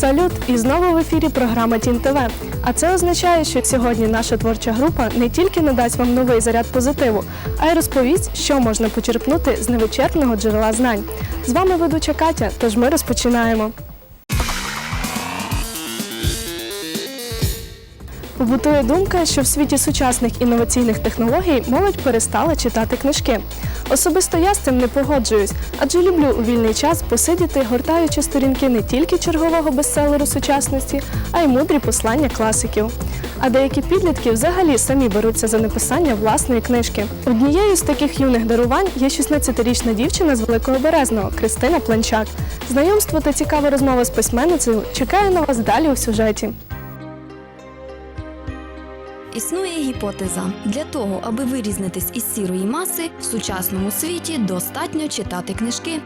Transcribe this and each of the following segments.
Салют! І знову в ефірі програма Тін ТВ. А це означає, що сьогодні наша творча група не тільки надасть вам новий заряд позитиву, а й розповість, що можна почерпнути з невичерпного джерела знань. З вами ведуча Катя, тож ми розпочинаємо. Побутує думка, що в світі сучасних інноваційних технологій молодь перестала читати книжки. Особисто я з цим не погоджуюсь, адже люблю у вільний час посидіти, гортаючи сторінки не тільки чергового бестселеру сучасності, а й мудрі послання класиків. А деякі підлітки взагалі самі беруться за написання власної книжки. Однією з таких юних дарувань є 16-річна дівчина з Великого Березного Кристина Планчак. Знайомство та цікава розмова з письменницею чекає на вас далі у сюжеті. Існує гіпотеза для того, аби вирізнитись із сірої маси, в сучасному світі достатньо читати книжки.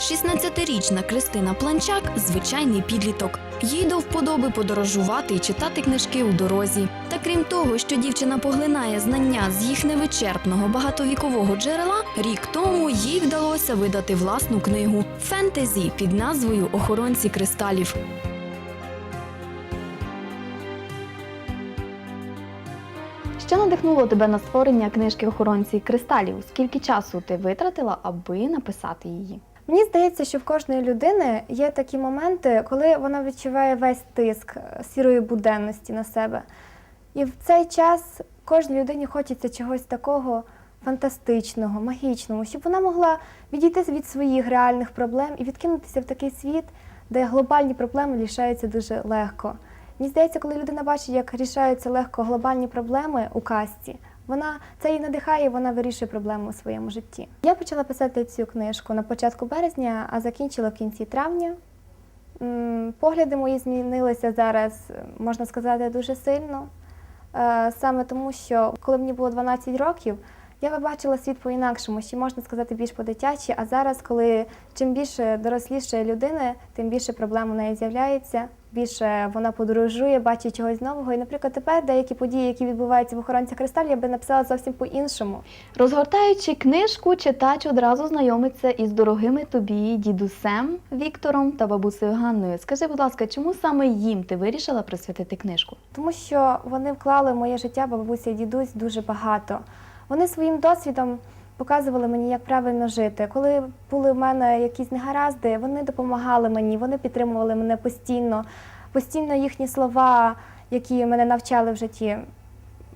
Шістнадцятирічна Кристина Планчак звичайний підліток. Їй до вподоби подорожувати і читати книжки у дорозі. Та крім того, що дівчина поглинає знання з їх невичерпного багатовікового джерела, рік тому їй вдалося видати власну книгу фентезі під назвою Охоронці кристалів. Що надихнуло тебе на створення книжки охоронці кристалів? Скільки часу ти витратила, аби написати її? Мені здається, що в кожної людини є такі моменти, коли вона відчуває весь тиск е, сірої буденності на себе. І в цей час кожній людині хочеться чогось такого фантастичного, магічного, щоб вона могла відійти від своїх реальних проблем і відкинутися в такий світ, де глобальні проблеми рішаються дуже легко. Мені здається, коли людина бачить, як рішаються легко глобальні проблеми у касті, вона це її надихає, вона вирішує проблему у своєму житті. Я почала писати цю книжку на початку березня, а закінчила в кінці травня. Погляди мої змінилися зараз, можна сказати, дуже сильно. Е, Саме тому, що коли мені було 12 років, я побачила світ по-інакшому, ще можна сказати більш по-дитячі. А зараз, коли чим більше доросліше людини, тим більше проблем у неї з'являється, більше вона подорожує, бачить чогось нового. І, наприклад, тепер деякі події, які відбуваються в охоронці кристаль, я би написала зовсім по-іншому. Розгортаючи книжку, читач одразу знайомиться із дорогими тобі дідусем Віктором та бабусею Ганною. Скажи, будь ласка, чому саме їм ти вирішила присвятити книжку? Тому що вони вклали в моє життя бабуся і дідусь дуже багато. Вони своїм досвідом показували мені, як правильно жити. Коли були в мене якісь негаразди, вони допомагали мені, вони підтримували мене постійно. Постійно їхні слова, які мене навчали в житті,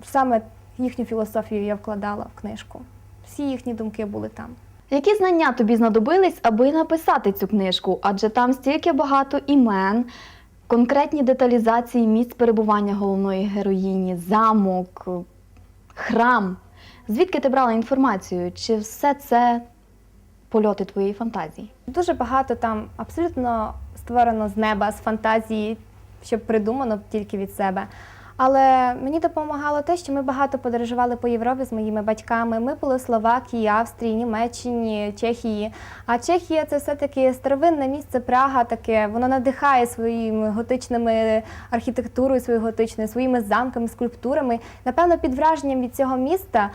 саме їхню філософію я вкладала в книжку. Всі їхні думки були там. Які знання тобі знадобились, аби написати цю книжку? Адже там стільки багато імен, конкретні деталізації місць перебування головної героїні, замок, храм. Звідки ти брала інформацію? Чи все це польоти твоєї фантазії? Дуже багато там абсолютно створено з неба, з фантазії, що придумано тільки від себе. Але мені допомагало те, що ми багато подорожували по Європі з моїми батьками. Ми були в Словакії, Австрії, Німеччині, Чехії. А Чехія це все-таки старовинне місце Прага, таке воно надихає своїми готичними архітектурою, своєю готичною, своїми замками, скульптурами. Напевно, під враженням від цього міста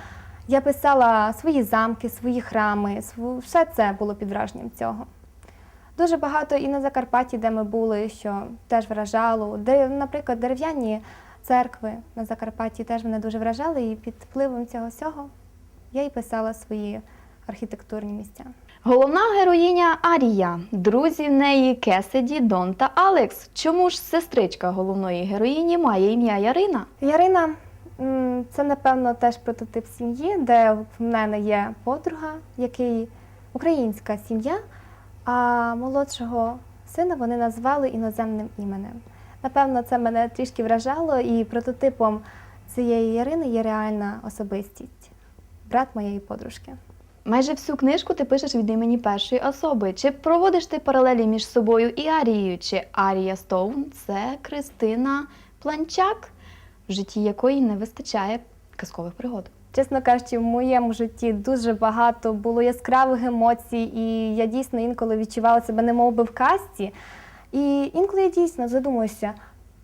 я писала свої замки, свої храми, все це було під враженням цього. Дуже багато і на Закарпатті, де ми були, що теж вражало. Де, наприклад, дерев'яні церкви на Закарпатті теж мене дуже вражали, і під впливом цього всього я і писала свої архітектурні місця. Головна героїня Арія, друзі в неї Кесиді, Дон та Алекс. Чому ж сестричка головної героїні має ім'я Ярина? Ярина це, напевно, теж прототип сім'ї, де в мене є подруга, який українська сім'я, а молодшого сина вони назвали іноземним іменем. Напевно, це мене трішки вражало, і прототипом цієї Ярини є реальна особистість, брат моєї подружки. Майже всю книжку ти пишеш від імені першої особи. Чи проводиш ти паралелі між собою і Арією? Чи Арія Стоун це Кристина Планчак, в житті якої не вистачає казкових пригод? Чесно кажучи, в моєму житті дуже багато було яскравих емоцій, і я дійсно інколи відчувала себе немов би в касті. І інколи я дійсно задумуюся,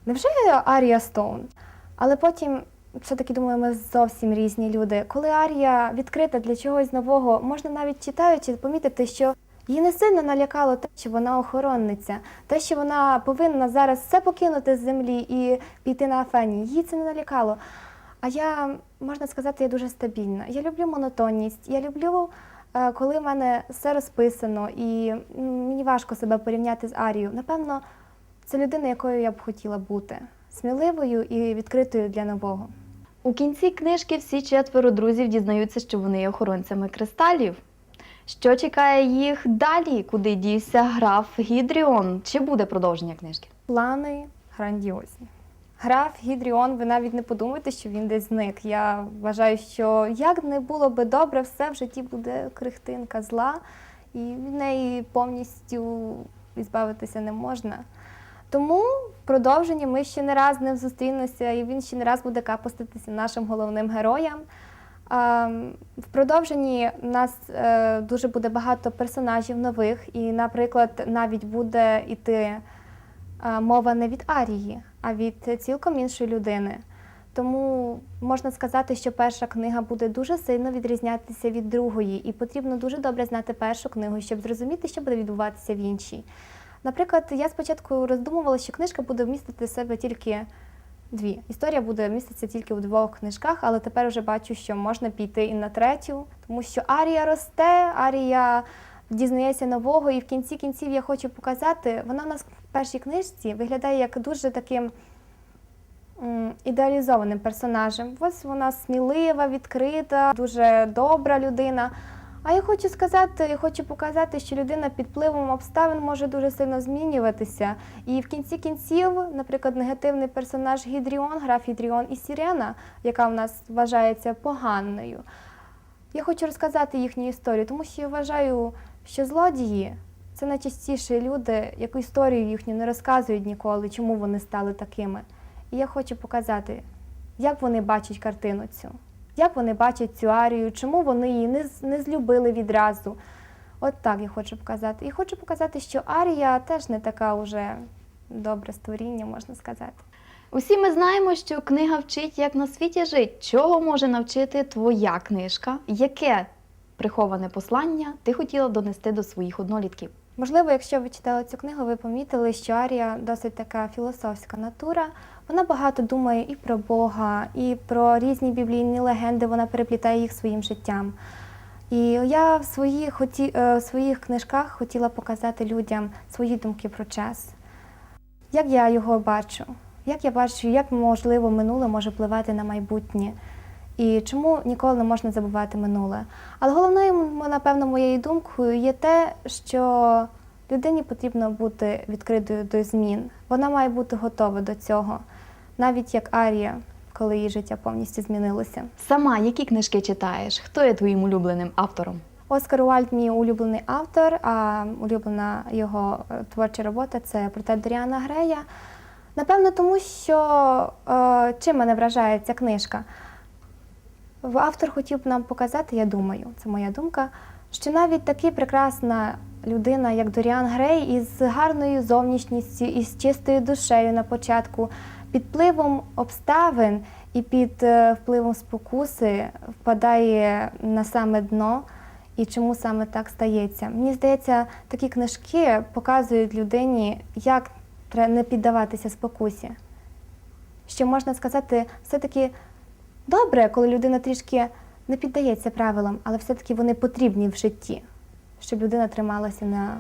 невже я Арія Стоун? Але потім все-таки думаю, ми зовсім різні люди. Коли Арія відкрита для чогось нового, можна навіть читаючи помітити, що її не сильно налякало те, що вона охоронниця, те, що вона повинна зараз все покинути з землі і піти на Афені. Її це не налякало. А я, можна сказати, я дуже стабільна. Я люблю монотонність. Я люблю, е, коли в мене все розписано, і мені важко себе порівняти з Арією. Напевно, це людина, якою я б хотіла бути сміливою і відкритою для нового. У кінці книжки всі четверо друзів дізнаються, що вони є охоронцями кристалів. Що чекає їх далі? Куди дівся граф Гідріон? Чи буде продовження книжки? Плани грандіозні. Граф Гідріон, ви навіть не подумайте, що він десь зник. Я вважаю, що як не було би добре, все в житті буде крихтинка зла, і від неї повністю відбавитися не можна. Тому в продовженні ми ще не раз ним зустрінемося, і він ще не раз буде капоститися нашим головним героям. А, В продовженні у нас е, дуже буде багато персонажів нових, і, наприклад, навіть буде йти мова не від Арії, а від цілком іншої людини. Тому можна сказати, що перша книга буде дуже сильно відрізнятися від другої, і потрібно дуже добре знати першу книгу, щоб зрозуміти, що буде відбуватися в іншій. Наприклад, я спочатку роздумувала, що книжка буде вмістити в себе тільки дві. Історія буде міститися тільки у двох книжках, але тепер вже бачу, що можна піти і на третю, тому що Арія росте, Арія дізнається нового, і в кінці кінців я хочу показати, вона в нас в першій книжці виглядає як дуже таким ідеалізованим персонажем. Ось вона смілива, відкрита, дуже добра людина. А я хочу сказати, я хочу показати, що людина під впливом обставин може дуже сильно змінюватися. І в кінці кінців, наприклад, негативний персонаж Гідріон, граф Гідріон і Сірена, яка в нас вважається поганою. Я хочу розказати їхню історію, тому що я вважаю, що злодії це найчастіше люди, яку історію їхню не розказують ніколи, чому вони стали такими. І я хочу показати, як вони бачать картину цю, як вони бачать цю арію, чому вони її не, не злюбили відразу. От так я хочу показати. І хочу показати, що Арія теж не така уже добре створіння, можна сказати. Усі ми знаємо, що книга вчить, як на світі жить. Чого може навчити твоя книжка? Яке приховане послання ти хотіла донести до своїх однолітків? Можливо, якщо ви читали цю книгу, ви помітили, що Арія досить така філософська натура. Вона багато думає і про Бога, і про різні біблійні легенди, вона переплітає їх своїм життям. І я в своїх, хоті, е, в своїх книжках хотіла показати людям свої думки про час. Як я його бачу? Як я бачу, як можливо минуле може впливати на майбутнє? І чому ніколи не можна забувати минуле? Але головною, напевно, моєю думкою є те, що людині потрібно бути відкритою до змін. Вона має бути готова до цього, навіть як Арія, коли її життя повністю змінилося. Сама які книжки читаєш? Хто є твоїм улюбленим автором? Оскар Уальд мій улюблений автор, а улюблена його е, творча робота це портрет Доріана Грея. Напевно, тому що е, чим мене вражає ця книжка? Автор хотів нам показати, я думаю, це моя думка, що навіть така прекрасна людина, як Доріан Грей, із гарною зовнішністю, із чистою душею на початку, під впливом обставин і під е, впливом спокуси впадає на саме дно. І чому саме так стається? Мені здається, такі книжки показують людині, як не піддаватися спокусі. Що можна сказати, все-таки добре, коли людина трішки не піддається правилам, але все-таки вони потрібні в житті, щоб людина трималася на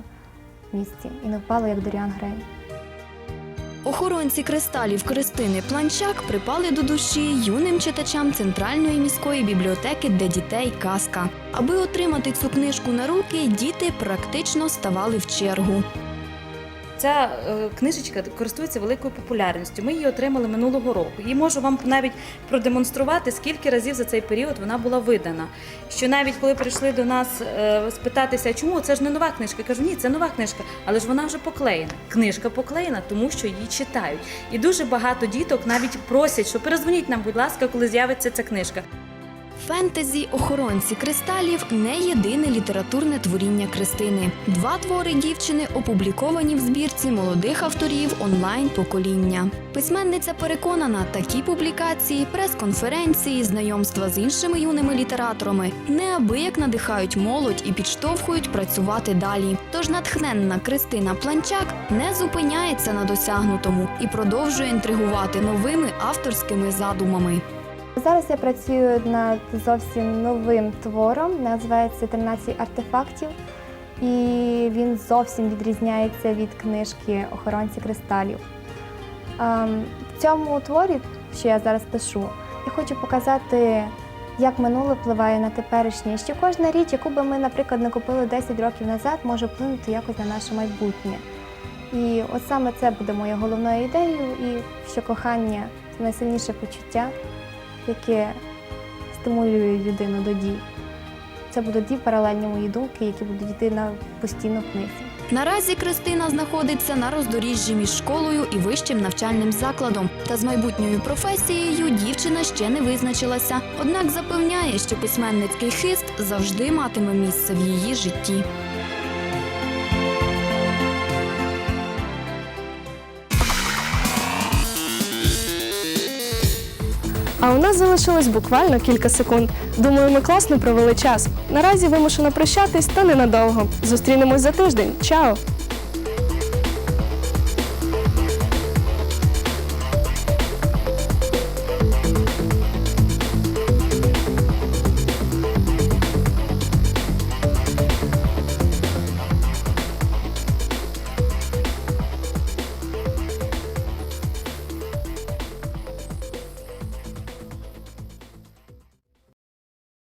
місці і не впала, як Доріан Грей. Охоронці кристалів Кристини Планчак припали до душі юним читачам Центральної міської бібліотеки для дітей Казка. Аби отримати цю книжку на руки, діти практично ставали в чергу. Ця е, книжечка користується великою популярністю. Ми її отримали минулого року. І можу вам навіть продемонструвати, скільки разів за цей період вона була видана. Що навіть коли прийшли до нас е, спитатися, чому це ж не нова книжка, я кажу, ні, це нова книжка, але ж вона вже поклеєна. Книжка поклеєна, тому що її читають. І дуже багато діток навіть просять, що перезвоніть нам, будь ласка, коли з'явиться ця книжка. Фентезі охоронці кристалів не єдине літературне творіння Кристини. Два твори дівчини опубліковані в збірці молодих авторів онлайн покоління. Письменниця переконана, такі публікації, прес-конференції, знайомства з іншими юними літераторами неабияк надихають молодь і підштовхують працювати далі. Тож натхненна Кристина Планчак не зупиняється на досягнутому і продовжує інтригувати новими авторськими задумами. Зараз я працюю над зовсім новим твором, називається «13 артефактів. І він зовсім відрізняється від книжки Охоронці кристалів. Ем, В цьому творі, що я зараз пишу, я хочу показати, як минуле впливає на теперішнє. Що кожна річ, яку би ми, наприклад, не купили 10 років назад, може вплинути якось на наше майбутнє. І от саме це буде моєю головною ідеєю, і що кохання це найсильніше почуття, яке стимулює людину до дій. Це будуть дві паралельні мої думки, які будуть йти на постійно книзі. Наразі Кристина знаходиться на роздоріжжі між школою і вищим навчальним закладом. Та з майбутньою професією дівчина ще не визначилася. Однак запевняє, що письменницький хист завжди матиме місце в її житті. А у нас залишилось буквально кілька секунд. Думаю, ми класно провели час. Наразі вимушено прощатись та ненадовго. Зустрінемось за тиждень. Чао!